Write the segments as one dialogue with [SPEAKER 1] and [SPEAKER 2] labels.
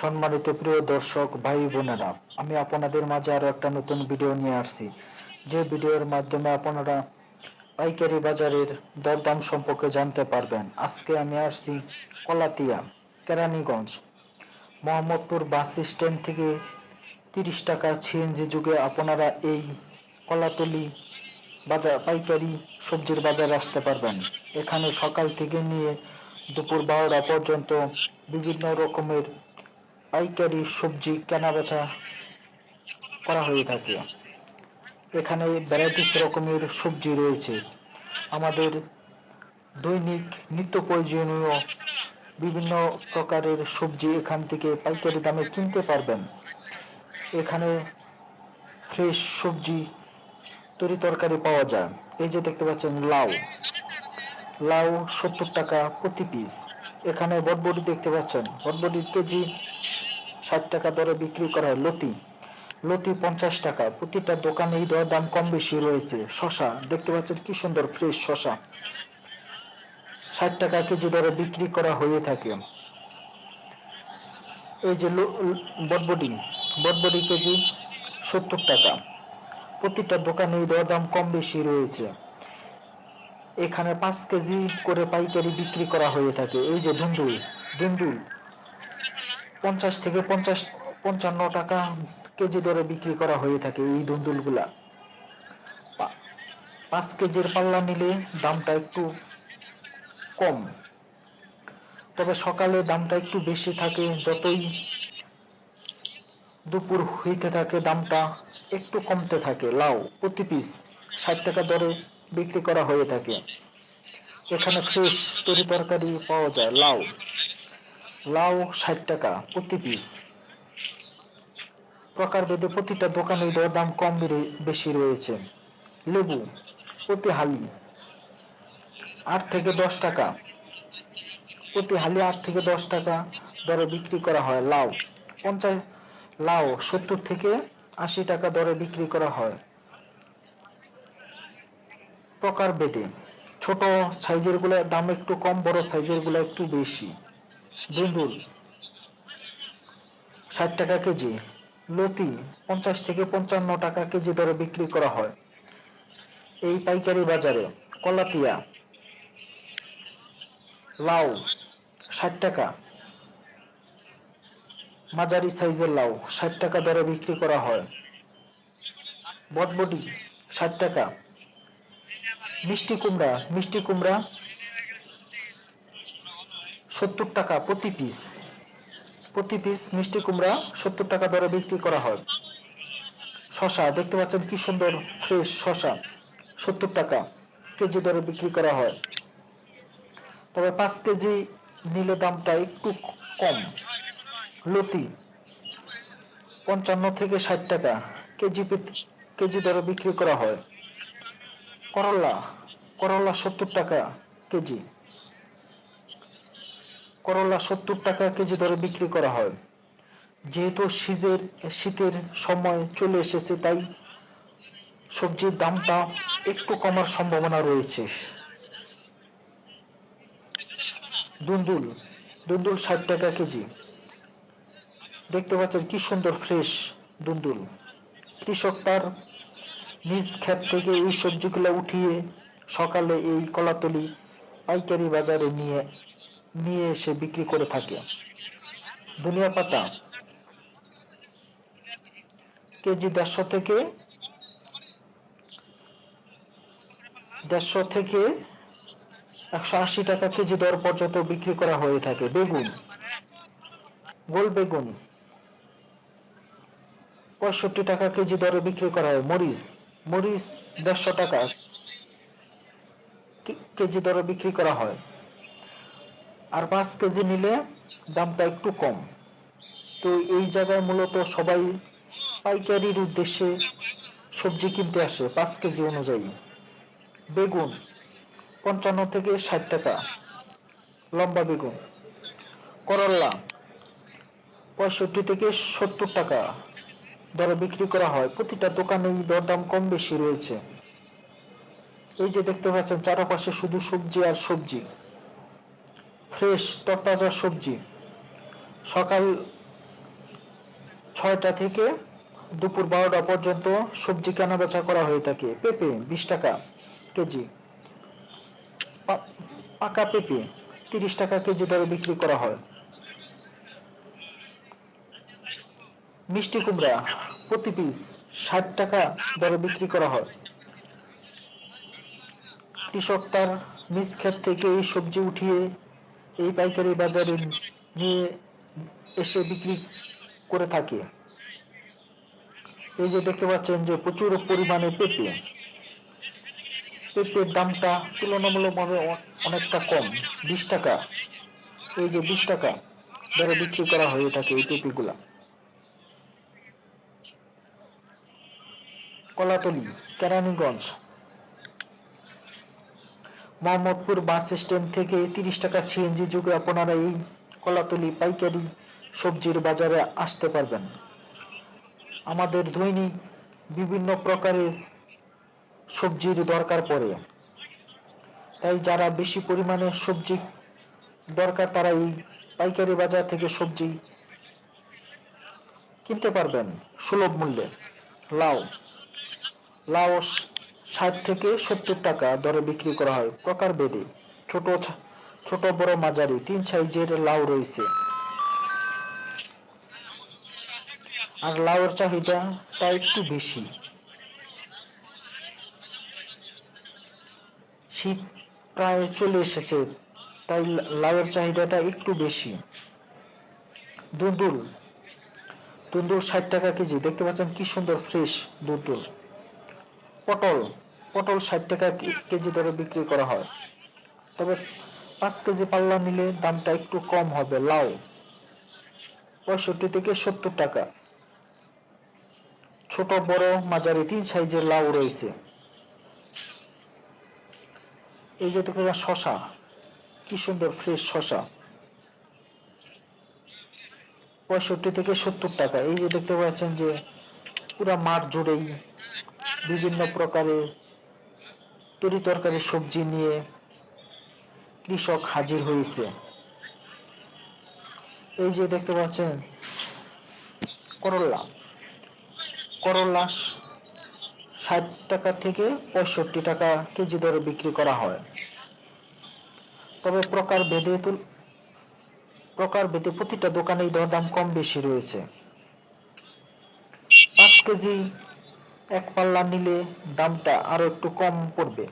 [SPEAKER 1] সম্মানিত প্রিয় দর্শক, ভাই বোনেরা, আমি আপনাদের মাঝে আরও একটা নতুন ভিডিও নিয়ে আসছি। যে ভিডিওর মাধ্যমে আপনারা পাইকারি বাজারের দরদাম সম্পর্কে জানতে পারবেন। আজকে আমি আসছি কলাতিয়া, কেরানীগঞ্জ। মোহাম্মদপুর বাস স্ট্যান্ড থেকে তিরিশ টাকা সিএনজি যুগে আপনারা এই কলাতলি বাজার, পাইকারি সবজির বাজারে আসতে পারবেন। এখানে সকাল থেকে নিয়ে দুপুর বারোটা পর্যন্ত বিভিন্ন রকমের পাইকারি সবজি কেনাবেচা করা হয়ে থাকে। এখানে ভ্যারাইটিস রকমের সবজি রয়েছে। আমাদের দৈনিক নিত্য প্রয়োজনীয় বিভিন্ন প্রকারের সবজি এখান থেকে পাইকারি দামে কিনতে পারবেন। এখানে ফ্রেশ সবজি, তরি তরকারি পাওয়া যায়। এই যে দেখতে পাচ্ছেন, লাউ। লাউ সত্তর টাকা প্রতি পিস এখানে বটবটি দেখতে পাচ্ছেন, বটবটির কেজি ষাট টাকা দরে বিক্রি করা হয় লতি। লতি পঞ্চাশ টাকা। প্রতিটা দোকানে এই দর দাম কম বেশি রয়েছে। শশা, দেখতে পাচ্ছেন কি সুন্দর ফ্রেশ শশা। ষাট টাকা কেজি দরে বিক্রি করা হয়ে থাকে। এই যে বটবটি বটবটি কেজি সত্তর টাকা। প্রতিটা দোকানে এই দর দাম কম বেশি রয়েছে। এখানে পাঁচ কেজি করে পাইকারি বিক্রি করা হয়ে থাকে। এই যে ধুন্দুল ধুন্দুল। পঞ্চাশ থেকে পঞ্চাশ, পঞ্চান্ন টাকা কেজি দরে বিক্রি করা হয়ে থাকে এই ধুন্দুলগুলা পা- পাঁচ কেজির পাল্লা নিলে দামটা একটু কম। তবে সকালে দামটা একটু বেশি থাকে, যতই দুপুর হইতে থাকে দামটা একটু কমতে থাকে। লাউ প্রতি পিস ষাট টাকা দরে বিক্রি করা হয়ে থাকে। এখানে ফ্রেশ তরি তরকারি পাওয়া যায়, লাউ। লাউ ষাট টাকা প্রতি পিস প্রকার প্রকারভেদে প্রতিটা দোকানে দর দাম কম বেশি রয়েছে। লেবু প্রতি হালি আট থেকে দশ টাকা। প্রতি হালি আট থেকে দশ টাকা দরে বিক্রি করা হয় লাউ। পঞ্চাশ, লাউ সত্তর থেকে আশি টাকা দরে বিক্রি করা হয়। প্রকার বেদে ছোট সাইজেরগুলো দাম একটু কম, বড় সাইজেরগুলো একটু বেশি। দুন্দুল ষাট টাকা কেজি, লতি, পঞ্চাশ থেকে পঞ্চান্ন টাকা কেজি দরে বিক্রি করা হয়। এই পাইকারি বাজারে কলাতিয়া, লাউ, ষাট টাকা। মাঝারি সাইজের লাউ, ষাট টাকা দরে বিক্রি করা হয়। বটবটি, ষাট টাকা। মিষ্টি কুমড়া মিষ্টি কুমড়া সত্তর টাকা প্রতি পিস প্রতি পিস মিষ্টি কুমড়া সত্তর টাকা দরে বিক্রি করা হয়। শশা, দেখতে পাচ্ছেন কি সুন্দর ফ্রেশ শশা, সত্তর টাকা কেজি দরে বিক্রি করা হয়। তবে পাঁচ কেজি নিলে দামটা একটু কম। লতি, পঞ্চান্ন থেকে ষাট টাকা কেজি কেজি দরে বিক্রি করা হয়। করলা করলা সত্তর টাকা কেজি। করলা সত্তর টাকা কেজি দরে বিক্রি করা হয়। যেহেতু শীতের শীতের সময় চলে এসেছে, তাই সবজির দামটা একটু কমার সম্ভাবনা রয়েছে। দুন্দুল দুন্দুল ষাট টাকা কেজি। দেখতে পাচ্ছেন কি সুন্দর ফ্রেশ দুন্দুল। কৃষক তার নিজ ক্ষেত থেকে এই সবজিগুলো উঠিয়ে সকালে এই কলাতলি পাইকারি বাজারে নিয়ে নিয়ে এসে বিক্রি করে থাকে। ধনিয়া পাতা। কেজি দেড়শো থেকে দেড়শো থেকে একশো আশি টাকা কেজি দর পর্যন্ত বিক্রি করা হয়ে থাকে। বেগুন। গোল বেগুন। পঁয়ষট্টি টাকা কেজি দরে বিক্রি করা হয়। মরিচ। মরিচ দেড়শো টাকা কেজি দরে বিক্রি করা হয়। আর পাঁচ কেজি নিলে দামটা একটু কম। তো এই জায়গায় মূলত সবাই পাইকারির উদ্দেশ্যে সবজি কিনতে আসে পাঁচ কেজি অনুযায়ী। বেগুন পঞ্চান্ন থেকে ষাট টাকা, লম্বা বেগুন। করল্লা পঁয়ষট্টি থেকে সত্তর টাকা দরে বিক্রি করা হয়। প্রতিটা দোকানেই দরদাম কম বেশি রয়েছে। এই যে দেখতে পাচ্ছেন, চারপাশে শুধু সবজি আর সবজি। ফ্রেশ তরতাজা সবজি। সকাল ছয়টা থেকে দুপুর বারোটা পর্যন্ত সবজি কেনা বেচা করা হয়ে থাকে। পেঁপে বিশ টাকা কেজি। পাকা পেঁপে তিরিশ টাকা কেজি দরে বিক্রি করা হয়। মিষ্টি কুমড়া প্রতি পিস ষাট টাকা দরে বিক্রি করা হয়। কৃষক তার নিজ ক্ষেত থেকে এই সবজি উঠিয়ে এই পাইকারি বাজারে নিয়ে এসে বিক্রি করে থাকে। এই যে দেখতে পাচ্ছেন যে প্রচুর পরিমাণে পেঁপে। পেঁপের দামটা তুলনামূলকভাবে অনেকটা কম, বিশ টাকা। এই যে বিশ টাকা দরে বিক্রি করা হয়ে থাকে এই পেঁপেগুলা। কলাতলি, কেরানীগঞ্জ মোহাম্মদপুর বাস স্ট্যান্ড থেকে তিরিশ টাকা সিএনজি যুগে আপনারা এই কলাতলি পাইকারি সবজির বাজারে আসতে পারবেন। আমাদের দৈনিক বিভিন্ন প্রকারের সবজির দরকার পড়ে। তাই যারা বেশি পরিমাণে সবজি দরকার, তারা এই পাইকারি বাজার থেকে সবজি কিনতে পারবেন সুলভ মূল্যে। লাউ লাউ ষাট থেকে সত্তর টাকা দরে বিক্রি করা হয়। প্রকার বেদে ছোট ছোট বড় মাঝারি, তিন সাইজের লাউ রয়েছে। আর লাউয়ের চাহিদাটা একটু বেশি। শীত প্রায় চলে এসেছে, তাই লাউয়ের চাহিদাটা একটু বেশি। দুন্দুল দুন্দুল ষাট টাকা কেজি, দেখতে পাচ্ছেন কি সুন্দর ফ্রেশ দুন্দুল পটল পটল ষাট টাকা কেজি দরে বিক্রি করা হয়। তবে পাঁচ কেজি পাল্লা নিলে দামটা একটু কম হবে, লাউ পঁয়ষট্টি থেকে সত্তর টাকা। ছোট, বড়, মাঝারি তিন সাইজের লাউ রয়েছে। এই যে শশা কি সুন্দর ফ্রেশ শশা পঁয়ষট্টি থেকে সত্তর টাকা। এই যে দেখতে পাচ্ছেন যে পুরা মাঠ জুড়েই বিভিন্ন প্রকারের তরি তরকারি সবজি নিয়ে কৃষক হাজির হয়েছে এই যে দেখতে পাচ্ছেন করল্লা করল্লা ষাট টাকা থেকে পঁয়ষট্টি টাকা কেজি দরে বিক্রি করা হয়। তবে প্রকার ভেদে প্রকার ভেদে প্রতিটা দোকানেই দরদাম কম বেশি রয়েছে। পাঁচ কেজি এক পাল্লা নিলে দামটা আরও একটু কম পড়বে।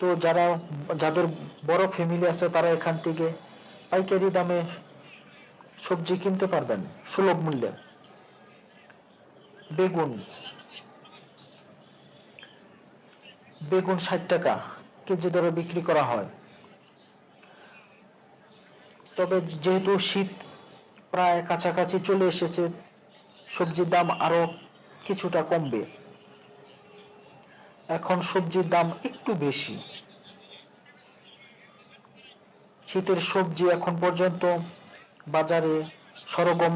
[SPEAKER 1] তো যারা, যাদের বড় ফ্যামিলি আছে তারা এখান থেকে পাইকারি দামে সবজি কিনতে পারবেন, সুলভ মূল্যে। বেগুন বেগুন ষাট টাকা কেজি দরে বিক্রি করা হয়। তবে যেহেতু শীত প্রায় কাছাকাছি চলে এসেছে সবজির দাম আরও কিছুটা কমবে। এখন সবজির দাম একটু বেশি। শীতের সবজি এখন পর্যন্ত বাজারে সরগম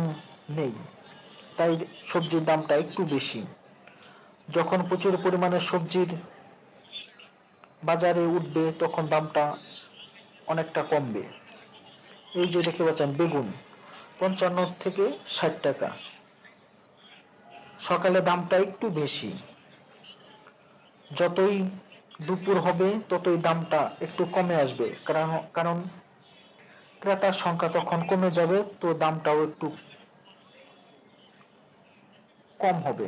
[SPEAKER 1] নেই, তাই সবজির দামটা একটু বেশি। যখন প্রচুর পরিমাণে সবজির বাজারে উঠবে, তখন দামটা অনেকটা কমবে। এই যে দেখতে পাচ্ছেন, বেগুন, পঞ্চান্ন থেকে ষাট টাকা। সকালে দামটা একটু বেশি। যতই দুপুর হবে, ততই দামটা একটু কমে আসবে। কারণ কারণ ক্রেতার সংখ্যা তখন কমে যাবে, তো দামটাও একটু কম হবে।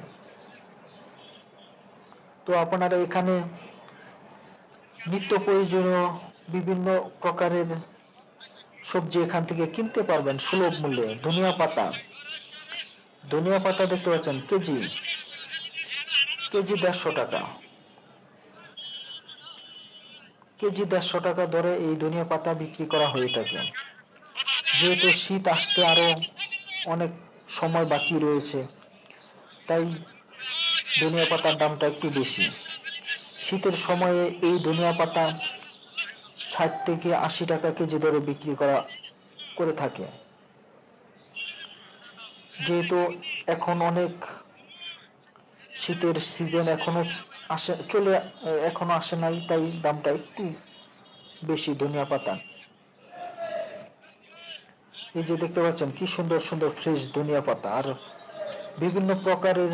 [SPEAKER 1] তো আপনারা এখানে নিত্য প্রয়োজনীয় বিভিন্ন প্রকারের সবজি এখান থেকে কিনতে পারবেন সুলভ মূল্যে। ধনিয়া পাতা। ধনিয়া পাতা দেখতে পাচ্ছেন, কেজি। কেজি দেড়শো টাকা। কেজি দেড়শো টাকা দরে এই ধনিয়া পাতা বিক্রি করা হয়ে থাকে। যেহেতু শীত আসতে আরও অনেক সময় বাকি রয়েছে, তাই ধনিয়া পাতার দামটা একটু বেশি। শীতের সময়ে এই ধনিয়া পাতা ষাট থেকে আশি টাকা কেজি দরে বিক্রি করা, করে থাকে। যেহেতু এখন অনেক শীতের সিজন এখনও আসে, চলে, এখনও আসে নাই, তাই দামটা একটু বেশি ধনিয়া পাতা। এই যে দেখতে পাচ্ছেন, কি সুন্দর সুন্দর ফ্রেশ ধনিয়া পাতা। আর বিভিন্ন প্রকারের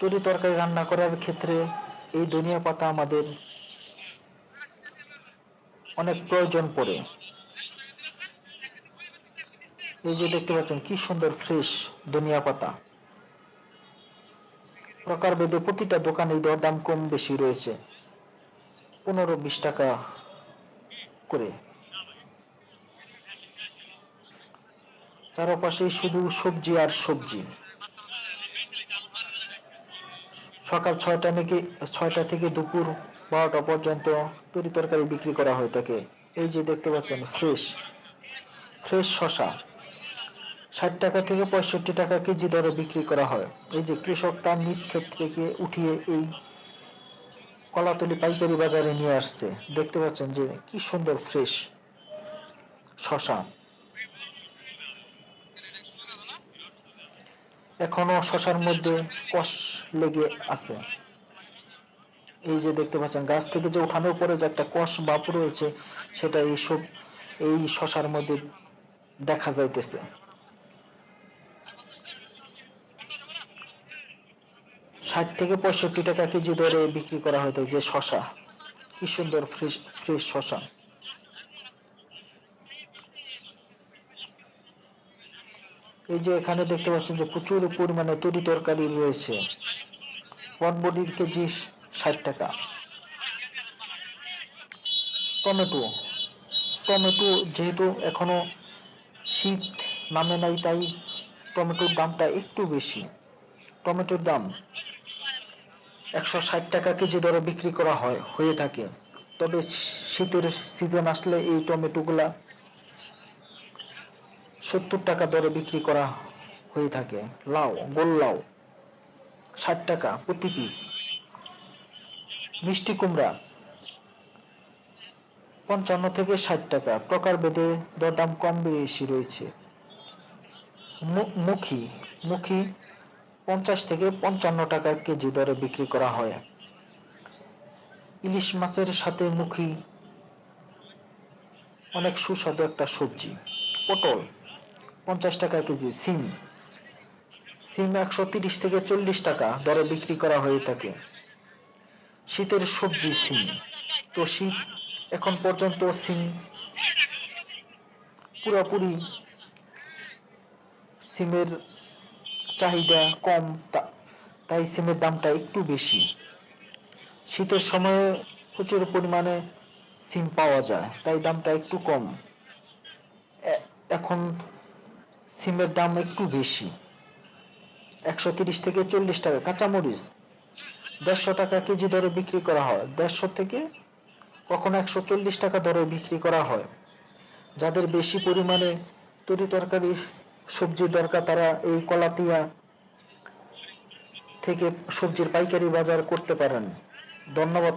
[SPEAKER 1] তরি তরকারি রান্না করার ক্ষেত্রে এই ধনিয়া পাতা আমাদের অনেক প্রয়োজন পড়ে। এই যে দেখতে পাচ্ছেন, কি সুন্দর ফ্রেশ ধনিয়া পাতা। প্রকার প্রকারভেদে প্রতিটা দোকানে দর দাম কম বেশি রয়েছে। পনেরো বিশ টাকা করে। চারপাশে শুধু সবজি আর সবজি। সকাল ছয়টা থেকে ছয়টা থেকে দুপুর বারোটা পর্যন্ত তরি তরকারি বিক্রি করা হয়ে থাকে। এই যে দেখতে পাচ্ছেন ফ্রেশ ফ্রেশ শশা ষাট টাকা থেকে পঁয়ষট্টি টাকা কেজি দরে বিক্রি করা হয়। এই যে কৃষক তার নিজ ক্ষেত থেকে উঠিয়ে এই কলাতলি পাইকারি বাজারে নিয়ে আসছে। দেখতে পাচ্ছেন যে কি সুন্দর ফ্রেশ শশা। এখনও শশার মধ্যে কষ লেগে আছে। এই যে দেখতে পাচ্ছেন, গাছ থেকে যে উঠানোর পরে যে একটা কষ বাপ রয়েছে, সেটা এই সব এই শশার মধ্যে দেখা যাইতেছে। ষাট থেকে পঁয়ষট্টি টাকা কেজি দরে বিক্রি করা হতো যে শশা। কি সুন্দর ফ্রেশ ফ্রেশ শশা। এই যে এখানে দেখতে পাচ্ছেন যে প্রচুর পরিমাণে তরি তরকারি রয়েছে। বটবটির কেজি ষাট টাকা। টমেটো। টমেটো যেহেতু এখনও শীত নামে নাই, তাই টমেটোর দামটা একটু বেশি। টমেটোর দাম একশো ষাট টাকা কেজি দরে বিক্রি করা হয়, হয়ে থাকে। তবে শীতের সিজন আসলে এই টমেটোগুলা সত্তর টাকা দরে বিক্রি করা হয়ে থাকে। লাউ, গোল লাউ, ষাট টাকা প্রতি পিস মিষ্টি কুমড়া, পঞ্চান্ন থেকে ষাট টাকা। প্রকার প্রকারভেদে দরদাম কম বেশি রয়েছে। মুখী মুখী পঞ্চাশ থেকে পঞ্চান্ন টাকা কেজি দরে বিক্রি করা হয়। ইলিশ মাছের সাথে মুখী অনেক সুস্বাদু একটা সবজি, পটল, পঞ্চাশ টাকা কেজি সিম। সিম একশো তিরিশ থেকে চল্লিশ টাকা দরে বিক্রি করা হয়ে থাকে। শীতের সবজি সিম। তো শীত এখন পর্যন্ত সিম পুরোপুরি সিমের চাহিদা কম তাই সিমের দামটা একটু বেশি। শীতের সময়ে প্রচুর পরিমাণে সিম পাওয়া যায়, তাই দামটা একটু কম। এখন সিমের দাম একটু বেশি। একশো তিরিশ থেকে চল্লিশ টাকা কাঁচামরিচ। দেড়শো টাকা কেজি দরে বিক্রি করা হয়। দেড়শো থেকে কখনো একশো চল্লিশ টাকা দরে বিক্রি করা হয়। যাদের বেশি পরিমাণে তরি তরকারি সবজির দরকার তারা এই কলাতিয়া থেকে সবজির পাইকারি বাজার করতে পারেন। ধন্যবাদ।